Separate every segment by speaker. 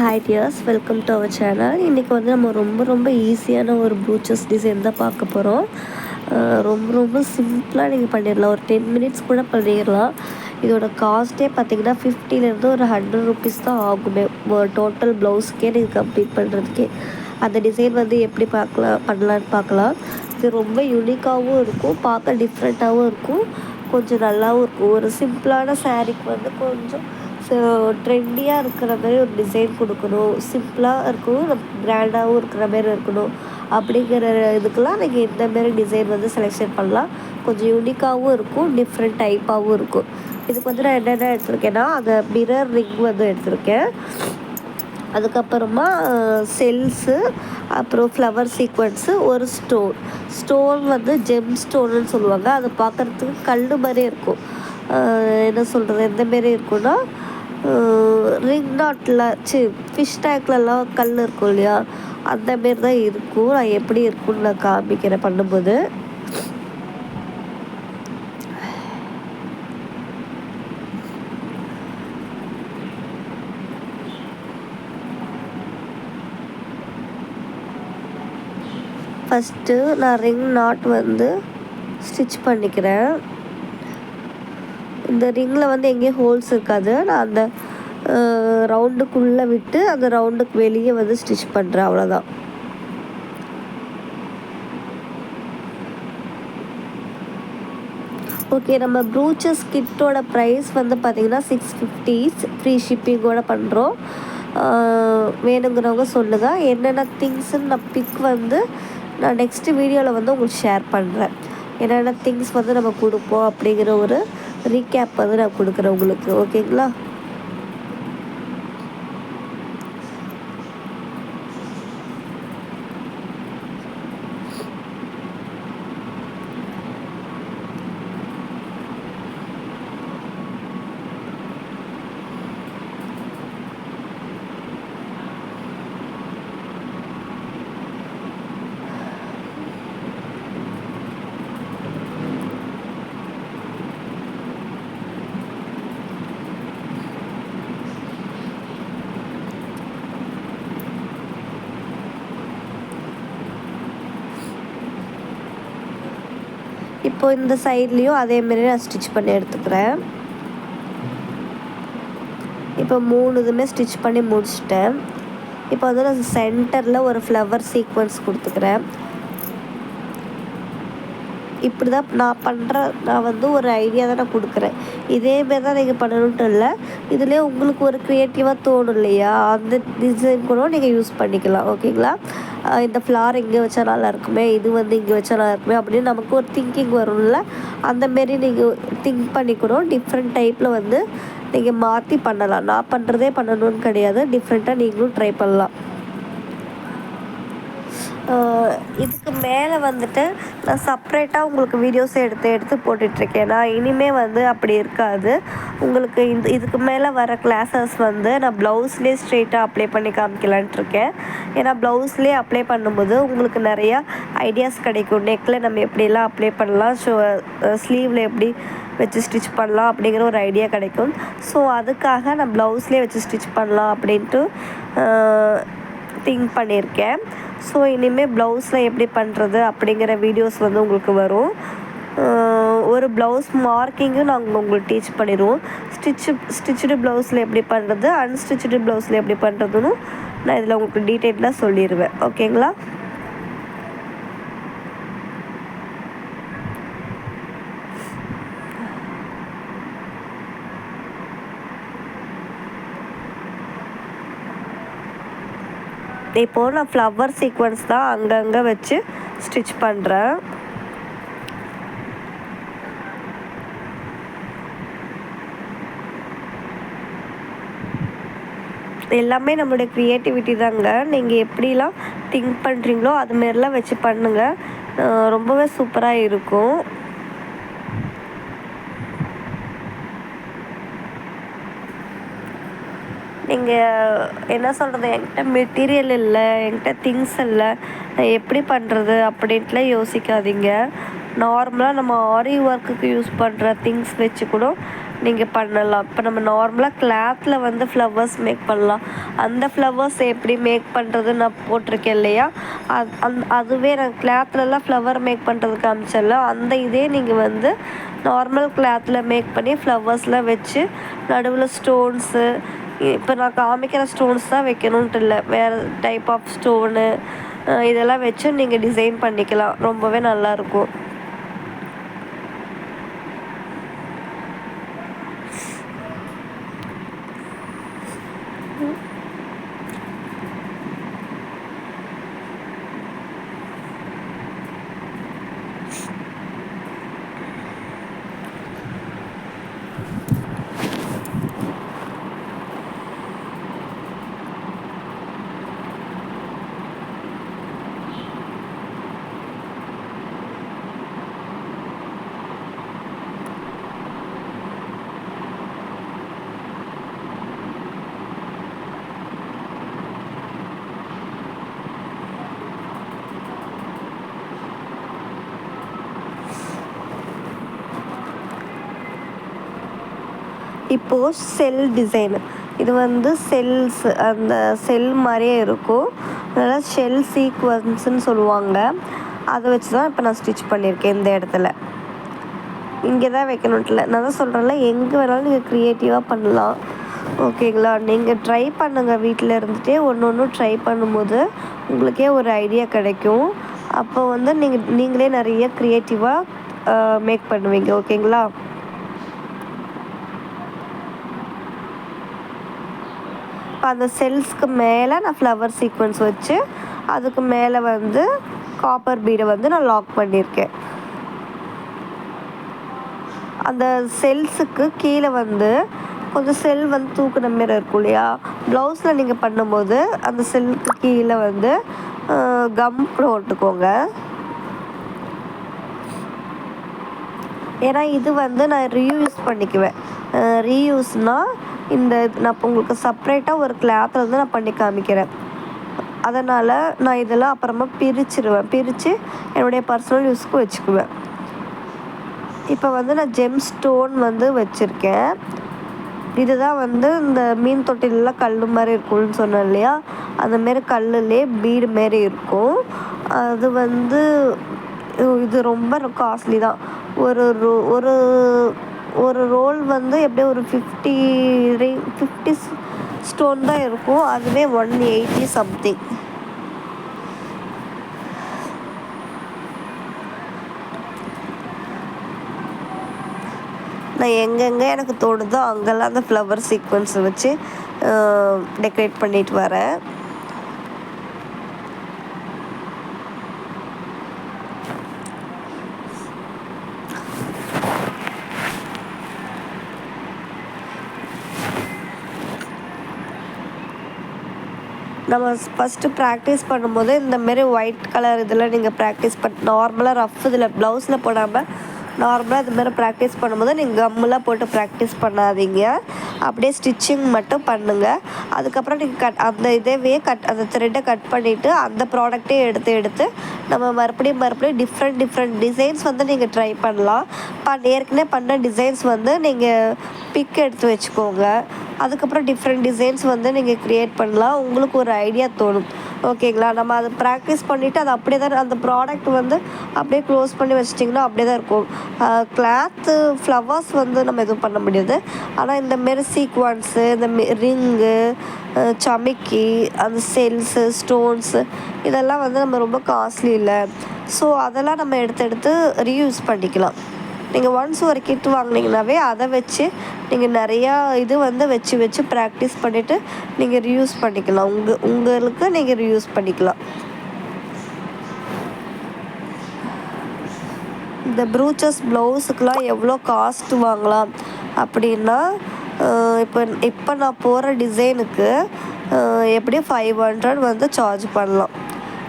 Speaker 1: Hi dears welcome to our channel இன்றைக்கி வந்து நம்ம ரொம்ப ரொம்ப ஈஸியான ஒரு ப்ரூச்சஸ் டிசைன் தான் பார்க்க போகிறோம் ரொம்ப ரொம்ப சிம்பிளாக நீங்கள் பண்ணிடலாம். ஒரு டென் மினிட்ஸ் கூட பண்ணிடலாம். இதோட காஸ்ட்டே பார்த்தீங்கன்னா ஃபிஃப்டிலேருந்து ஒரு ஹண்ட்ரட் ருபீஸ் தான் ஆகுமே. டோட்டல் ப்ளவுஸ்க்கே நீங்கள் கம்ப்ளீட் பண்ணுறதுக்கே அந்த டிசைன் வந்து எப்படி பார்க்கலாம் பண்ணலான்னு பார்க்கலாம். இது ரொம்ப யூனிக்காகவும் இருக்கும். பார்க்க டிஃப்ரெண்ட்டாகவும் இருக்கும். கொஞ்சம் நல்லாவும் இருக்கும். ஒரு சிம்பிளான சாரீக்கு வந்து கொஞ்சம் ட்ரெண்டியாக இருக்கிற மாதிரி ஒரு டிசைன் கொடுக்கணும். சிம்பிளாக இருக்கணும் கிராண்டாகவும் இருக்கிற மாதிரி இருக்கணும். அப்படிங்கிற இதுக்கெல்லாம் நீங்கள் இந்த மாரி டிசைன் வந்து செலெக்ஷன் பண்ணலாம். கொஞ்சம் யூனிக்காகவும் இருக்கும் டிஃப்ரெண்ட் டைப்பாகவும் இருக்கும். இதுக்கு வந்து நான் என்னென்ன எடுத்திருக்கேன்னா அந்த மிரர் ரிங் வந்து எடுத்திருக்கேன். அதுக்கப்புறமா செல்ஸு அப்புறம் ஃப்ளவர் சீக்வன்ஸு ஒரு ஸ்டோன் ஸ்டோன் வந்து ஜெம் ஸ்டோனுன்னு சொல்லுவாங்க. அது பார்க்குறதுக்கு கல் மாதிரி இருக்கும். என்ன சொல்கிறது எந்த மாரி இருக்குன்னா ரிங் நாட்டில் சி ஃபிஷ் டேங்க்லலாம் கல் இருக்கும் இல்லையா? அந்த மாரி தான் இருக்கும். நான் எப்படி இருக்கும்னு நான் காமிக்கிறேன் பண்ணும்போது. ஃபஸ்ட்டு நான் ரிங் நாட் வந்து ஸ்டிச் பண்ணிக்கிறேன். இந்த ரிங்கில் வந்து எங்கேயும் ஹோல்ஸ் இருக்காது. நான் அந்த ரவுண்டுக்குள்ளே விட்டு அந்த ரவுண்டுக்கு வெளியே வந்து ஸ்டிச் பண்ணுறேன். அவ்வளோதான். ஓகே நம்ம ப்ரூச்சஸ் கிட்டோட ப்ரைஸ் வந்து பார்த்திங்கன்னா சிக்ஸ் ஃபிஃப்டி ஃப்ரீ ஷிப்பிங்கோட பண்ணுறோம். வேணுங்கிறவங்க சொல்லுங்கள் என்னென்ன திங்ஸுன்னு நான் பிக் வந்து நான் நெக்ஸ்ட்டு வீடியோவில் வந்து உங்களுக்கு ஷேர் பண்ணுறேன். என்னென்ன திங்ஸ் வந்து நம்ம கொடுப்போம் அப்படிங்கிற ஒரு ரீகேப் வந்து நான் கொடுக்குறேன் உங்களுக்கு ஓகேங்களா இப்போ இந்த சைட்லேயும் அதேமாரி நான் ஸ்டிச் பண்ணி எடுத்துக்கிறேன். இப்போ மூணு இதுவுமே ஸ்டிச் பண்ணி முடிச்சிட்டேன். இப்போ வந்து நான் சென்டரில் ஒரு ஃப்ளவர் சீக்வன்ஸ் கொடுத்துக்கிறேன். இப்படி தான் நான் பண்ணுற நான் வந்து ஒரு ஐடியா தான் நான் கொடுக்குறேன். இதேமாரி தான் நீங்கள் பண்ணணுன்ட்டு இல்லை. இதுலேயே உங்களுக்கு ஒரு க்ரியேட்டிவாக தோணும் இல்லையா? அந்த டிசைன் கூட நீங்கள் யூஸ் பண்ணிக்கலாம் ஓகேங்களா இந்த ஃப்ளார் இங்கே வச்சா நல்லா இருக்குமே இது வந்து இங்கே வச்சா நல்லா இருக்குமே அப்படின்னு நமக்கு ஒரு திங்கிங் வரும்ல அந்தமாரி நீங்கள் திங்க் பண்ணிக்கணும் டிஃப்ரெண்ட் டைப்பில் வந்து நீங்கள் மாற்றி பண்ணலாம். நான் பண்ணுறதே பண்ணணும்னு கிடையாது. டிஃப்ரெண்ட்டாக நீங்களும் ட்ரை பண்ணலாம். இதுக்கு மேலே வந்துட்டு நான் செப்ரேட்டாக உங்களுக்கு வீடியோஸ் எடுத்து எடுத்து போட்டுட்ருக்கேன். நான் இனிமேல் வந்து அப்படி இருக்காது. உங்களுக்கு இந்த இதுக்கு மேலே வர கிளாஸஸ் வந்து நான் ப்ளவுஸ்லேயே ஸ்ட்ரெயிட்டாக அப்ளை பண்ணி காமிக்கலான்ட்ருக்கேன். ஏன்னா ப்ளவுஸ்லேயே அப்ளை பண்ணும்போது உங்களுக்கு நிறையா ஐடியாஸ் கிடைக்கும். நெக்கில் நம்ம எப்படிலாம் அப்ளை பண்ணலாம்? ஸோ ஸ்லீவில் எப்படி வச்சு ஸ்டிச் பண்ணலாம்? அப்படிங்கிற ஒரு ஐடியா கிடைக்கும். ஸோ அதுக்காக நான் ப்ளவுஸ்லேயே வச்சு ஸ்டிச் பண்ணலாம் அப்படின்ட்டு திங்க் பண்ணியிருக்கேன். ஸோ இனிமேல் ப்ளவுஸில் எப்படி பண்ணுறது அப்படிங்கிற வீடியோஸ் வந்து உங்களுக்கு வரும். ஒரு ப்ளவுஸ் மார்க்கிங்கும் நாங்கள் உங்களுக்கு டீச் பண்ணிடுவோம். ஸ்டிச்சு ஸ்டிச்சுடு ப்ளவுஸில் எப்படி பண்ணுறது அன்ஸ்டிச்சுடு ப்ளவுஸில் எப்படி பண்ணுறதுன்னு நான் இதில் உங்களுக்கு டீட்டெயிலாக சொல்லிடுவேன். ஓகேங்களா இப்போது நான் ஃப்ளவர் சீக்வன்ஸ் தான் அங்கங்கே வச்சு ஸ்டிச் பண்ணுறேன். எல்லாமே நம்மளுடைய க்ரியேட்டிவிட்டி தாங்க. நீங்கள் எப்படிலாம் திங்க் பண்ணுறீங்களோ அதுமாரிலாம் வச்சு பண்ணுங்கள் ரொம்பவே சூப்பராக இருக்கும். நீங்கள் என்ன சொல்கிறது என்கிட்ட மெட்டீரியல் இல்லை என்கிட்ட திங்ஸ் இல்லை. நான் எப்படி பண்ணுறது அப்படின்ட்டுலாம் யோசிக்காதீங்க. நார்மலாக நம்ம ஆரி ஒர்க்குக்கு யூஸ் பண்ணுற திங்ஸ் வச்சு கூட நீங்கள் பண்ணலாம். இப்போ நம்ம நார்மலாக கிளாத்தில் வந்து ஃப்ளவர்ஸ் மேக் பண்ணலாம். அந்த ஃப்ளவர்ஸ் எப்படி மேக் பண்ணுறது நான் போட்டிருக்கேன் இல்லையா? அது அந் அதுவே நான் கிளாத்லலாம் ஃப்ளவர் மேக் பண்ணுறது காமிச்சல அந்த இதே நீங்கள் வந்து நார்மல் கிளாத்தில் மேக் பண்ணி ஃப்ளவர்ஸ்லாம் வச்சு நடுவில் ஸ்டோன்ஸு இப்போ நான் காமிக்கிற ஸ்டோன்ஸ் தான் வைக்கணுன்ட்டு இல்லை. வேறு டைப் ஆஃப் ஸ்டோனு இதெல்லாம் வச்சு நீங்கள் டிசைன் பண்ணிக்கலாம். ரொம்பவே நல்லாயிருக்கும் இப்போது செல் டிசைனு இது வந்து செல்ஸ் அந்த செல் மாதிரியே இருக்கும். அதனால் செல் சீக்வன்ஸுன்னு சொல்லுவாங்க. அதை வச்சு தான் இப்போ நான் ஸ்டிச் பண்ணியிருக்கேன் இந்த இடத்துல. இங்கே தான் வைக்கணும்ல நான் தான் சொல்கிறேன்ல எங்கே வேணாலும் நீங்கள் க்ரியேட்டிவாக பண்ணலாம். ஓகேங்களா நீங்கள் ட்ரை பண்ணுங்கள் வீட்டில் இருந்துகிட்டே ஒன்று ஒன்று ட்ரை பண்ணும்போது உங்களுக்கே ஒரு ஐடியா கிடைக்கும். அப்போ வந்து நீங்கள் நீங்களே நிறைய க்ரியேட்டிவாக மேக் பண்ணுவீங்க. ஓகேங்களா இப்போ அந்த செல்ஸ்க்கு மேலே நான் ஃப்ளவர் சீக்வன்ஸ் வச்சு அதுக்கு மேலே வந்து காப்பர் பீடை வந்து நான் லாக் பண்ணியிருக்கேன் அந்த செல்ஸுக்கு கீழே வந்து கொஞ்சம் செல் வந்து தூக்குன மாரி இருக்கும் இல்லையா? ப்ளவுஸில் நீங்கள் பண்ணும்போது அந்த செல்லுக்கு கீழே வந்து கம் போட்டுக்கோங்க. ஏன்னா இது வந்து நான் ரீயூஸ் பண்ணிக்குவேன். ரீயூஸ்னால் இந்த நான் இப்போ உங்களுக்கு செப்பரேட்டாக ஒரு கிளாத்தில் வந்து நான் பண்ணி காமிக்கிறேன். அதனால் நான் இதெல்லாம் அப்புறமா பிரிச்சிருவேன். பிரித்து என்னுடைய பர்சனல் யூஸ்க்கு வச்சுக்குவேன். இப்போ வந்து நான் ஜெம் ஸ்டோன் வந்து வச்சுருக்கேன். இதுதான் வந்து இந்த மீன் தொட்டிலெலாம் கல் மாதிரி இருக்கும்னு சொன்னேன் இல்லையா? அந்தமாரி கல்லுலே பீடு மாரி இருக்கும். அது வந்து இது ரொம்ப காஸ்ட்லி தான். ஒரு ஒரு ஒரு ரோல் வந்து எப்படியும் ஒரு ஃபிஃப்டி ரே ஃபிஃப்டி ஸ்டோன் தான் இருக்கும். அதுவே ஒன் எயிட்டி சம்திங் நான் எங்கெங்கே எனக்கு தோணுதோ அங்கெல்லாம் அந்த ஃப்ளவர் சீக்வன்ஸை வச்சு டெக்கரேட் பண்ணிட்டு வரேன். நம்ம ஃபஸ்ட்டு ப்ராக்டிஸ் பண்ணும்போது இந்தமாரி ஒயிட் கலர் இதில் நீங்கள் ப்ராக்டிஸ் பண் நார்மலாக ரஃப் இதில் ப்ளவுஸில் போடாமல் நார்மலாக இதுமாரி ப்ராக்டிஸ் பண்ணும்போது நீங்கள் கம்முலாம் போட்டு ப்ராக்டிஸ் பண்ணாதீங்க. அப்படியே ஸ்டிச்சிங் மட்டும் பண்ணுங்கள் அதுக்கப்புறம் நீங்கள் கட் அந்த இதவே கட் அந்த த்ரெட்டை கட் பண்ணிவிட்டு அந்த ப்ராடக்ட்டே எடுத்து எடுத்து நம்ம மறுபடியும் மறுபடியும் டிஃப்ரெண்ட் டிஃப்ரெண்ட் டிசைன்ஸ் வந்து நீங்கள் ட்ரை பண்ணலாம். பண் ஏற்கனவே பண்ண டிசைன்ஸ் வந்து நீங்கள் பிக் எடுத்து வச்சுக்கோங்க. அதுக்கப்புறம் டிஃப்ரெண்ட் டிசைன்ஸ் வந்து நீங்கள் க்ரியேட் பண்ணலாம். உங்களுக்கு ஒரு ஐடியா தோணும். ஓகேங்களா நம்ம அதை ப்ராக்டிஸ் பண்ணிவிட்டு அது அப்படியே தான் அந்த ப்ராடக்ட் வந்து அப்படியே க்ளோஸ் பண்ணி வச்சிட்டிங்கன்னா அப்படியே தான் இருக்கும். கிளாத்து ஃப்ளவர்ஸ் வந்து நம்ம எதுவும் பண்ண முடியாது. ஆனால் இந்தமாரி சீக்வன்ஸு இந்த ரிங்கு சமிக்கி அந்த செல்ஸு ஸ்டோன்ஸு இதெல்லாம் வந்து நம்ம ரொம்ப காஸ்ட்லி இல்லை. ஸோ அதெல்லாம் நம்ம எடுத்து எடுத்து ரீயூஸ் பண்ணிக்கலாம். நீங்கள் ஒன்ஸ் ஒரு கிட் வாங்கினீங்கனாவே அதை வச்சு நீங்கள் நிறையா இது வந்து வச்சு வச்சு ப்ராக்டிஸ் பண்ணிவிட்டு நீங்கள் ரியூஸ் பண்ணிக்கலாம். உங்கள் உங்களுக்கு நீங்கள் ரியூஸ் பண்ணிக்கலாம். இந்த ப்ரூச்சஸ் ப்ளவுஸுக்கெலாம் எவ்வளோ காஸ்ட் வாங்கலாம் அப்படின்னா இப்போ இப்போ நான் போகிற டிசைனுக்கு எப்படியும் ஃபைவ் ஹண்ட்ரட் வந்து சார்ஜ் பண்ணலாம்.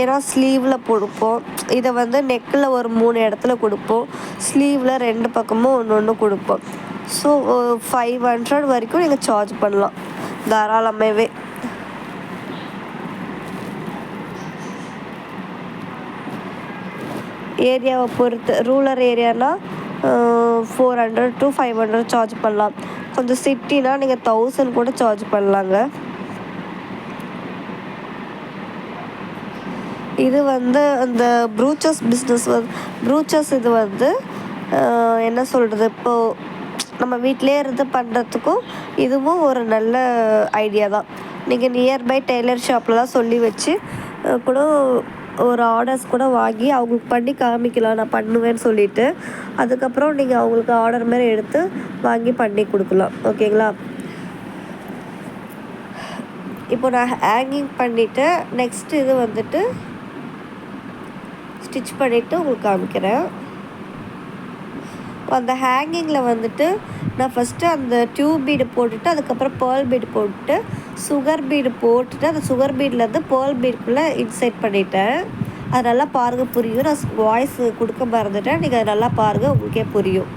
Speaker 1: ஏன்னா ஸ்லீவில் கொடுப்போம். இதை வந்து நெக்கில் ஒரு மூணு இடத்துல கொடுப்போம். ஸ்லீவில் ரெண்டு பக்கமும் ஒன்று ஒன்று கொடுப்போம். ஸோ ஃபைவ் ஹண்ட்ரட் வரைக்கும் நீங்கள் சார்ஜ் பண்ணலாம். தாராளமாகவே ஏரியாவை பொறுத்து rural ஏரியானா four hundred to five hundred charge பண்ணலாம். கொஞ்சம் சிட்டினா நீங்கள் தௌசண்ட் கூட சார்ஜ் பண்ணலாங்க. இது வந்து அந்த ப்ரூச்சஸ் பிஸ்னஸ் வந்து ப்ரூச்சஸ் இது வந்து என்ன சொல்கிறது இப்போது நம்ம வீட்டிலே இருந்து பண்ணுறதுக்கும் இதுவும் ஒரு நல்ல ஐடியா தான். நீங்கள் நியர்பை டெய்லர் ஷாப்லலாம் சொல்லி வச்சு கூட ஒரு ஆர்டர்ஸ் கூட வாங்கி அவங்களுக்கு பண்ணி காமிக்கலாம் நான் பண்ணுவேன்னு சொல்லிட்டு. அதுக்கப்புறம் நீங்கள் அவங்களுக்கு ஆர்டர் மாதிரி எடுத்து வாங்கி பண்ணி கொடுக்கலாம். ஓகேங்களா? இப்போ நான் ஹேங்கிங் பண்ணிவிட்டு நெக்ஸ்ட் இது வந்துட்டு ஸ்டிச் பண்ணிவிட்டு உங்களுக்கு காமிக்கிறேன். அந்த ஹேங்கிங்கில் வந்துட்டு நான் ஃபஸ்ட்டு அந்த டியூப் பீடு போட்டுட்டு அதுக்கப்புறம் பேர்ல் பீடு போட்டுட்டு சுகர் பீடு போட்டுட்டு அந்த சுகர் பீட்லேருந்து பேர்ல் பீடுக்குள்ளே இன்சைட் பண்ணிட்டேன். அது நல்லா பாருங்கள் புரியும். நான் வாய்ஸ் கொடுக்க மறந்துட்டேன். நீங்கள் அதை நல்லா பாருங்கள் உங்களுக்கே புரியும்.